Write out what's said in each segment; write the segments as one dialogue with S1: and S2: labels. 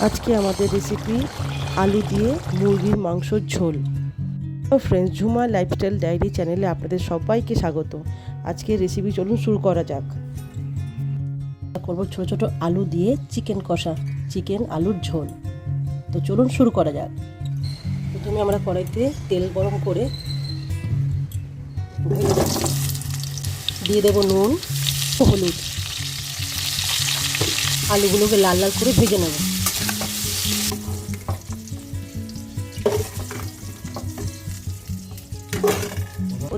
S1: আজকে আমাদের রেসিপি আলু দিয়ে মুরগির মাংসর ঝোল। ফ্রেন্ডস ঝুমা লাইফস্টাইল ডায়েরি চ্যানেলে আপনাদের সবাইকে স্বাগত। আজকে রেসিপি চলুন শুরু করা যাক। করব ছোটো ছোটো আলু দিয়ে চিকেন কষা চিকেন আলুর ঝোল। তো চলুন শুরু করা যাক। প্রথমে আমরা কড়াইতে তেল গরম করে দিয়ে দেবো নুন, হলুদ। আলুগুলোকে লাল লাল করে ভেজে নেব।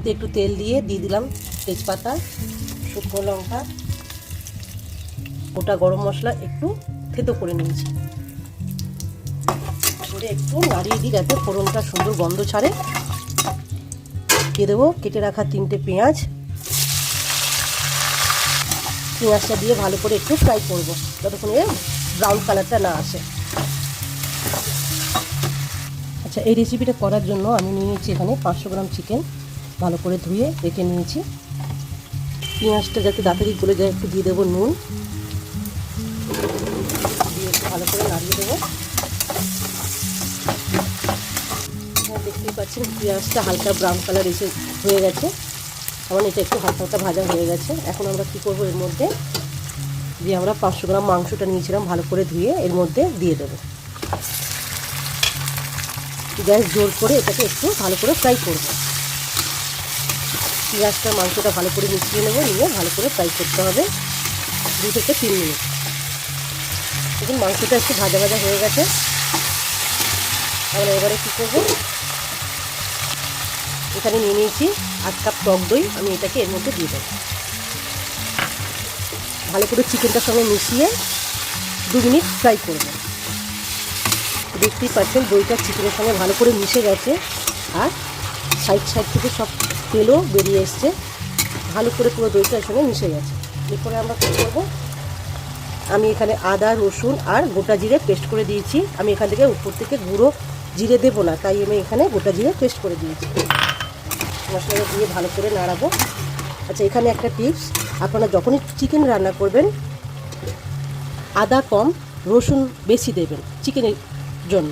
S1: ওতে একটু তেল দিয়ে দিয়ে দিলাম তেজপাতা, শুকনো লঙ্কা, গোটা গরম মশলা একটু থেতো করে নিয়েছি। করে একটু নাড়িয়ে দিই যাতে ফোড়নটা সুন্দর গন্ধ ছাড়ে। দিয়ে দেবো কেটে রাখা তিনটে পেঁয়াজ। পেঁয়াজটা দিয়ে ভালো করে একটু ফ্রাই করব, যতক্ষণ ব্রাউন কালারটা না আসে। আচ্ছা এই রেসিপিটা করার জন্য আমি নিয়ে নিয়েছি এখানে পাঁচশো গ্রাম চিকেন ভালো করে ধুয়ে রেখে নিয়েছি। পেঁয়াজটা যাতে তাড়াতাড়ি গলে যায়, একটু দিয়ে দেবো নুন। দিয়ে ভালো করে নাড়িয়ে দেবো। দেখতেই পাচ্ছেন পেঁয়াজটা হালকা ব্রাউন কালার এসে হয়ে গেছে। আমার এটা একটু হালকা হালকা ভাজা হয়ে গেছে। এখন আমরা কী করব এর মধ্যে? যে আমরা পাঁচশো গ্রাম মাংসটা নিয়েছিলাম ভালো করে ধুয়ে এর মধ্যে দিয়ে দেবো। গ্যাস জোর করে এটাকে একটু ভালো করে ফ্রাই করব। পেঁয়াজটা, মাংসটা ভালো করে মিশিয়ে নেব, নিয়ে ভালো করে ফ্রাই করতে হবে। দু থেকে তিন মিনিট। দেখুন, মাংসটা একটু ভাজা ভাজা হয়ে গেছে। আমরা এবারে কী করব? এখানে নিয়ে নিয়েছি আট কাপ টক দই। আমি এটাকে এর মধ্যে দিয়ে দেবো। ভালো করে চিকেনটার সঙ্গে মিশিয়ে দু মিনিট ফ্রাই করব। দেখতেই পাচ্ছেন, দইটা চিকেনের সঙ্গে ভালো করে মিশে গেছে। আর সাইড সাইড থেকে সব তেলও বেরিয়ে এসছে। ভালো করে পুরো দইটার সঙ্গে মিশে গেছে। এরপরে আমরা কী করব? আমি এখানে আদা, রসুন আর গোটা জিরে পেস্ট করে দিয়েছি। আমি এখান থেকে উপর থেকে গুঁড়ো জিরে দেবো না, তাই আমি এখানে গোটা জিরে পেস্ট করে দিয়েছি। মশলাটা দিয়ে ভালো করে নাড়াবো। আচ্ছা এখানে একটা টিপস। আপনারা যখনই চিকেন রান্না করবেন, আদা কম, রসুন বেশি দেবেন চিকেনের জন্য।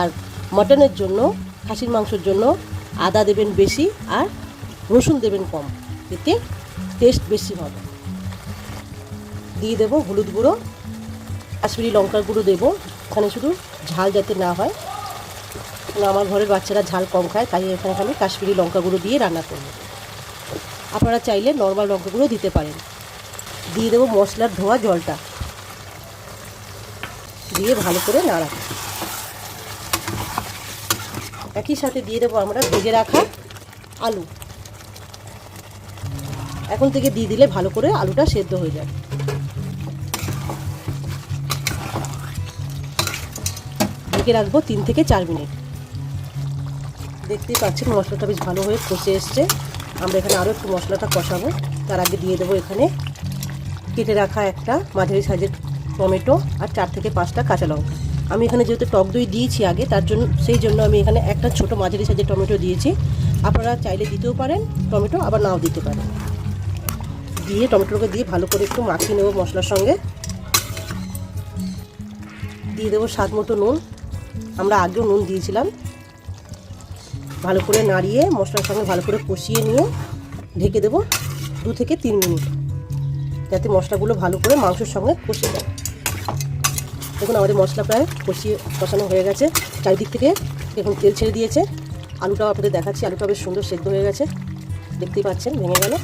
S1: আর মটনের জন্য, খাসির মাংসের জন্য আদা দেবেন বেশি আর রসুন দেবেন কম, এতে টেস্ট বেশি হবে। দিয়ে দেবো হলুদ গুঁড়ো, কাশ্মীরি লঙ্কার গুঁড়ো দেবো, এখানে শুধু ঝাল যাতে না হয়। আমার ঘরের বাচ্চারা ঝাল কম খায়, তাই এখানে আমি কাশ্মীরি লঙ্কা গুঁড়ো দিয়ে রান্না করব। আপনারা চাইলে নর্মাল লঙ্কা গুঁড়ো দিতে পারেন। দিয়ে দেবো মশলার ধোয়া জলটা। দিয়ে ভালো করে নাড়াবো একই সাথে দিয়ে দেবো আমরা ভেজে রাখা আলু। এখন থেকে দিয়ে দিলে ভালো করে আলুটা সেদ্ধ হয়ে যাবে ঢেকে রাখব তিন থেকে চার মিনিট। দেখতেই পাচ্ছেন মশলাটা বেশ ভালো হয়ে কষে এসছে। আমরা এখানে আরও একটু মশলাটা কষাবো। তার আগে দিয়ে দেবো এখানে কেটে রাখা একটা মাঝারি সাইজের টমেটো আর চার থেকে পাঁচটা কাঁচা লঙ্কা। আমি এখানে যেহেতু টক দই দিয়েছি আগে, তার জন্য সেই জন্য আমি এখানে একটা ছোট মাঝারি সাইজের টমেটো দিয়েছি। আপনারা চাইলে দিতেও পারেন, টমেটো আবার নাও দিতে পারেন। দিয়ে টমেটোকে দিয়ে ভালো করে একটু মাখিয়ে নেব মশলার সঙ্গে। দিয়ে দেবো স্বাদ মতো নুন। আমরা আগেও নুন দিয়েছিলাম। ভালো করে নাড়িয়ে মশলার সঙ্গে ভালো করে কষিয়ে নিয়ে ঢেকে দেবো দু থেকে তিন মিনিট, যাতে মশলাগুলো ভালো করে মাংসের সঙ্গে কষে যায়। দেখুন আমাদের মশলা প্রায় কষিয়ে কষানো হয়ে গেছে। চারিদিক থেকে এখন তেল ছেড়ে দিয়েছে। আলুটাও আপনাদের দেখাচ্ছি, আলুটা বেশ সুন্দর সেদ্ধ হয়ে গেছে। দেখতেই পাচ্ছেন, ভেঙে গেল।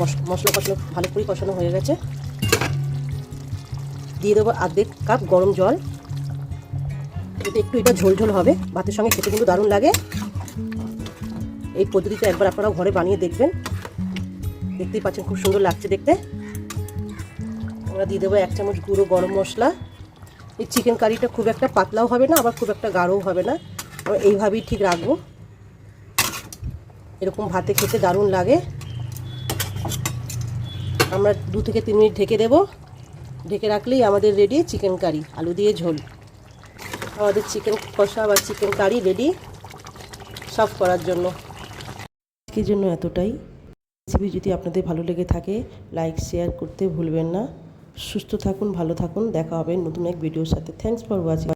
S1: মশলা কষানো ভালো করে কষানো হয়ে গেছে। দিয়ে দেবো আর্ধেক কাপ গরম জল। এতে একটু এটা ঝোল ঝোল হবে, ভাতের সঙ্গে খেতে কিন্তু দারুণ লাগে। এই পদ্ধতিতে একবার আপনারা ঘরে বানিয়ে দেখবেন। দেখতেই পাচ্ছেন খুব সুন্দর লাগছে দেখতে। আমরা দিয়ে দেবো এক চামচ গুঁড়ো গরম মশলা। এই চিকেন কারিটা খুব একটা পাতলাও হবে না, আবার খুব একটা গাঢ়ও হবে না। আমরা এইভাবেই ঠিক রাখব। এরকম ভাতে খেতে দারুণ লাগে। আমরা দু থেকে তিন মিনিট ঢেকে দেবো। ঢেকে রাখলেই আমাদের রেডি চিকেন কারি আলু দিয়ে ঝোল। আমাদের চিকেন কষা বা চিকেন কারি রেডি সার্ভ করার জন্য। আজকের জন্য এতটাই? রেসিপি যদি আপনাদের ভালো লেগে থাকে লাইক শেয়ার করতে ভুলবেন না।
S2: সুস্থ থাকুন, ভালো থাকুন। দেখা হবে নতুন এক ভিডিওর সাথে। Thanks for watching